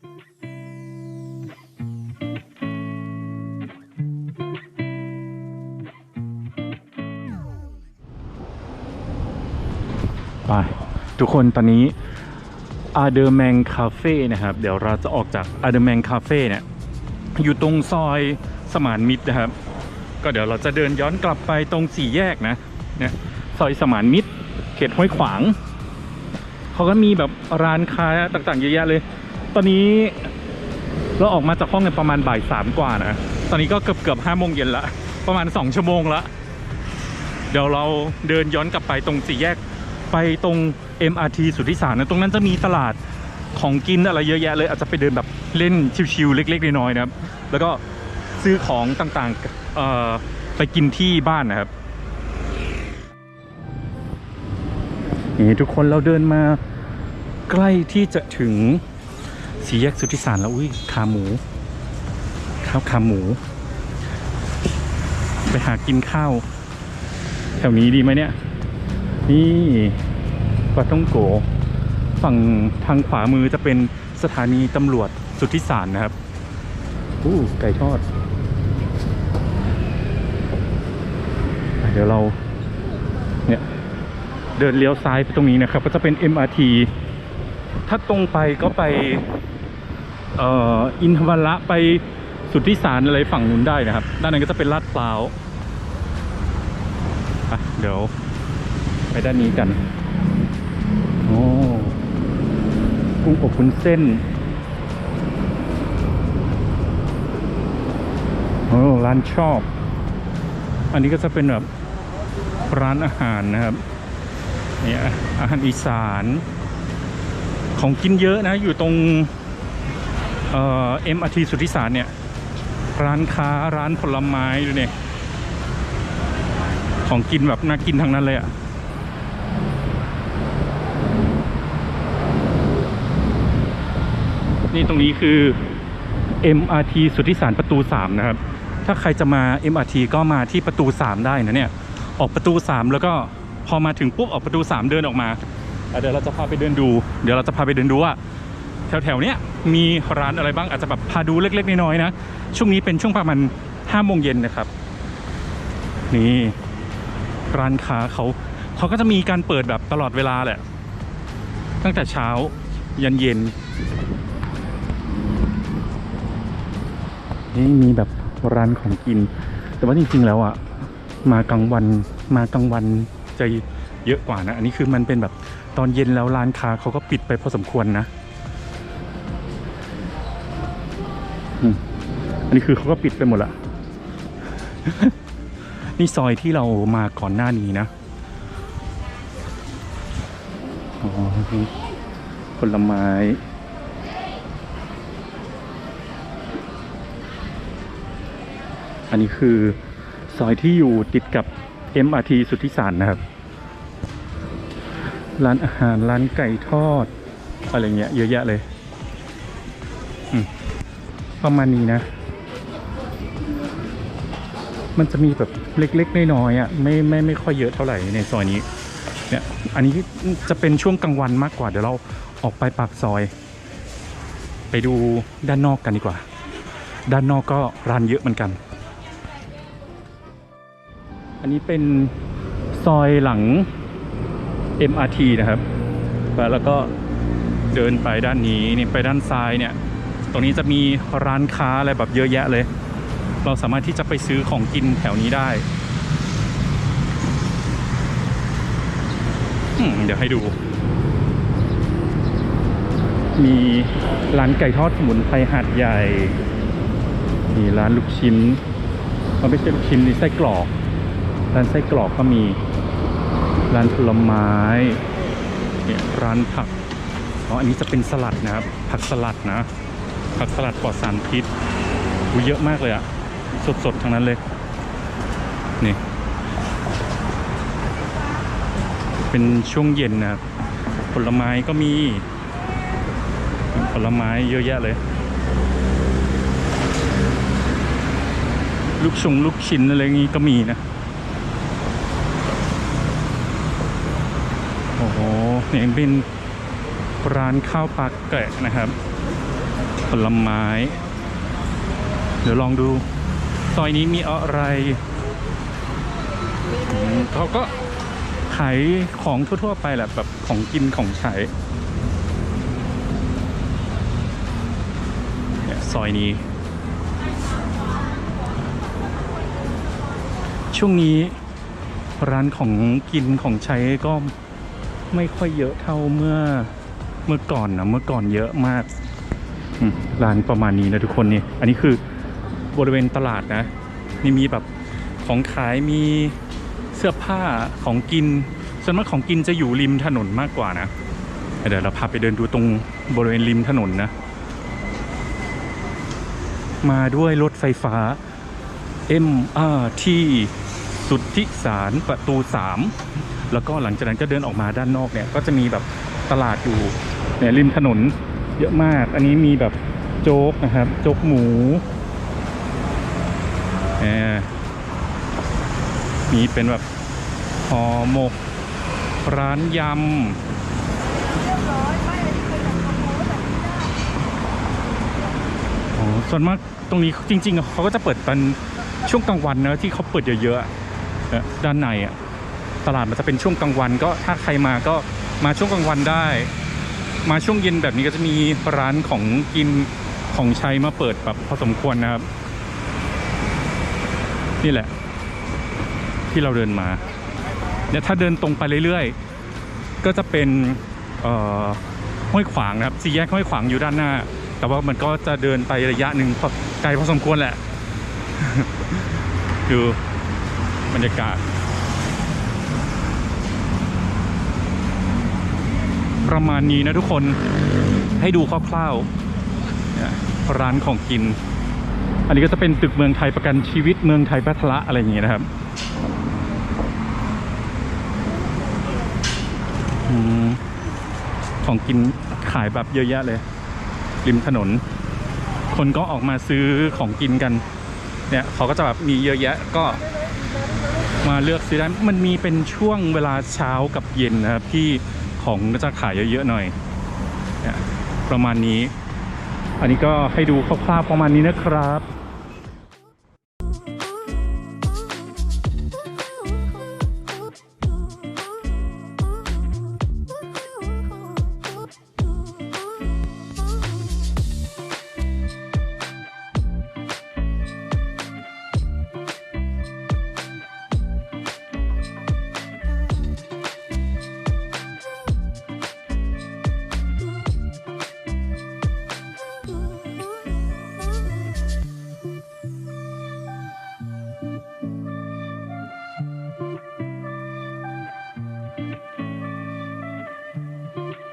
ไปทุกคนตอนนี้อาเดอร์แมงคาเฟ่นะครับ เดี๋ยวเราจะออกจากอาเดอร์แมงคาเฟ่เนี่ยอยู่ตรงซอยสมานมิตรนะครับ ก็เดี๋ยวเราจะเดินย้อนกลับไปตรงสี่แยกนะเนี่ยซอยสมานมิตร เขตห้วยขวาง เขาก็มีแบบร้านค้าต่างๆเยอะแยะเลย ตอนนี้เราออกมาจากห้องกันประมาณบ่ายสามกว่านะ ตอนนี้ก็เกือบเกือบห้าโมงเย็นละ ประมาณสองชั่วโมงละ เดี๋ยวเราเดินย้อนกลับไปตรงสี่แยกไปตรง MRT สุทธิสารนะตรงนั้นจะมีตลาดของกินอะไรเยอะแยะเลยอาจจะไปเดินแบบเล่นชิวๆเล็กๆน้อยๆนะครับ แล้วก็ซื้อของต่างๆไปกินที่บ้านนะครับนี่ทุกคนเราเดินมาใกล้ที่จะถึง สี่แยกสุทธิสารแล้วอุ้ยขาหมูข้าวขาหมู ไปหากินข้าว แถวนี้ดีไหมเนี่ย นี่ปาต้องโก ฝั่งทางขวามือจะเป็นสถานีตำรวจสุทธิสารนะครับอู้ไก่ทอด เดี๋ยวเราเนี่ยเดินเลี้ยวซ้ายไปตรงนี้นะครับ ก็จะเป็น MRT ถ้าตรงไปก็ไป อินทวละไปสุทธิสารอะไรฝั่งนู้นได้นะครับ ด้านนั้นก็จะเป็นลาดพร้าวอะเดี๋ยวไปด้านนี้กัน โอ้กุ้งอบคุนเส้น โอ้ร้านชอบ อันนี้ก็จะเป็นแบบร้านอาหารนะครับ เนี่ยอาหารอีสาน ของกินเยอะนะ อยู่ตรง เอ่อ MRT สุทธิสารเนี่ย ร้านค้าร้านผลไม้ดูเนี่ย ของกินแบบน่ากินทั้งนั้นเลยอะ่ะนี่ตรงนี้คือ MRT สุทธิสารประตู 3 นะครับ ถ้าใครจะมา MRT ก็มาที่ประตู 3 ได้นะเนี่ย ออกประตู 3 แล้วก็พอมาถึงปุ๊บออกประตู 3 เดินออกมา เดี๋ยวเราจะพาไปเดินดู เดี๋ยวเราจะพาไปเดินดูว่า แถวๆเนี้ยมีร้านอะไรบ้างอาจจะแบบพาดูเล็กๆน้อยๆนะช่วงนี้เป็นช่วงประมาณ5โมงเย็นนะครับ นี่ร้านค้าเขาเขาก็จะมีการเปิดแบบตลอดเวลาแหละ ตั้งแต่เช้ายันเย็นนี่มีแบบร้านของกิน แต่ว่าจริงๆแล้วอะมากลางวันมากลางวันจะเยอะกว่านะ อันนี้คือมันเป็นแบบตอนเย็นแล้วร้านค้าเขาก็ปิดไปพอสมควรนะ อันนี้คือเขาก็ปิดไปหมดละ นี่ซอยที่เรามาก่อนหน้านี้นะอ๋อผลไม้อันนี้คือซอยที่อยู่ติดกับ MRT สุทธิสารนะครับ ร้านอาหารร้านไก่ทอด อะไรเงี้ยเยอะแยะเลย ประมาณนี้นะ มันจะมีแบบเล็กๆน้อยๆอะไม่ไม่ไม่ค่อยเยอะเท่าไหร่ในซอยนี้เนี่ยอันนี้จะเป็นช่วงกลางวันมากกว่า เดี๋ยวเราออกไปปากซอย ไปดูด้านนอกกันดีกว่า ด้านนอกก็ร้านเยอะเหมือนกัน อันนี้เป็นซอยหลัง MRT นะครับ แล้วก็เดินไปด้านนี้นี่ไปด้านซ้ายเนี่ย ตรงนี้จะมีร้านค้าอะไรแบบเยอะแยะเลย เราสามารถที่จะไปซื้อของกินแถวนี้ได้ เดี๋ยวให้ดู มีร้านไก่ทอดสมุนไพรหาดใหญ่มีร้านลูกชิ้นมันไม่ใช่ลูกชิ้นนี่ไส้กรอก ร้านไส้กรอกก็มี ร้านผลไม้เนี่ยร้านผักอ๋ออันนี้จะเป็นสลัดนะครับ ผักสลัดนะ ผักสลัดปลอดสารพิษอุ๊ยเยอะมากเลยอะสดๆทั้งนั้นเลย นี่ เป็นช่วงเย็นนะครับ ผลไม้ก็มี ผลไม้เยอะแยะเลย ลูกชงลูกชิ้นอะไรอย่างงี้ก็มีนะ โอ้โหเนี่ยเป็นร้านข้าวปลาแกะนะครับ ผลไม้ เดี๋ยวลองดู ซอยนี้มีอะไร เขาก็ขายของทั่ว ๆ ไปแหละแบบของกินของใช้เนี่ยซอยนี้ ช่วงนี้ร้านของกินของใช้ก็ไม่ค่อยเยอะเท่าเมื่อเมื่อก่อนนะเมื่อก่อนเยอะมาก ร้านประมาณนี้นะทุกคนนี่อันนี้คือบริเวณตลาดนะ นี่มีแบบของขายมีเสื้อผ้าของกินส่วนมากของกินจะอยู่ริมถนนมากกว่านะ เดี๋ยวเราพาไปเดินดูตรงบริเวณริมถนนนะ มาด้วยรถไฟฟ้า MRT สุทธิสารประตู 3 แล้วก็หลังจากนั้นก็เดินออกมาด้านนอกเนี่ย ก็จะมีแบบตลาดอยู่เนี่ยริมถนน เยอะมาก อันนี้มีแบบโจ๊กนะครับ โจ๊กหมูแหมมีเป็นแบบห่อหมก ร้านยำอ๋อส่วนมากตรงนี้จริงๆเขาก็จะเปิดตอนช่วงกลางวันนะที่เขาเปิดเยอะๆด้านในอะตลาดมันจะเป็นช่วงกลางวันก็ถ้าใครมาก็มาช่วงกลางวันได้ มาช่วงเย็นแบบนี้ก็จะมีร้านของกินของใช้มาเปิดแบบพอสมควรนะครับ นี่แหละ ที่เราเดินมาเนี่ยถ้าเดินตรงไปเรื่อยๆ ก็จะเป็นห้วยขวางนะครับสี่แยกห้วยขวางอยู่ด้านหน้า แต่ว่ามันก็จะเดินไประยะหนึ่งไกลพอสมควรแหละ ดูบรรยากาศ ประมาณนี้นะทุกคนให้ดูคร่าวๆร้านของกิน อันนี้ก็จะเป็นตึกเมืองไทยประกันชีวิตเมืองไทยพัทละอะไรอย่างเงี้ยนะครับอของกินขายแบบเยอะแยะเลยริมถนน คนก็ออกมาซื้อของกินกัน เนี่ยเขาก็จะแบบมีเยอะแยะก็มาเลือกซื้อได้มันมีเป็นช่วงเวลาเช้ากับเย็นนะครับที่ ของก็จะขายเยอะๆหน่อย ประมาณนี้ อันนี้ก็ให้ดูคร่าวๆประมาณนี้นะครับ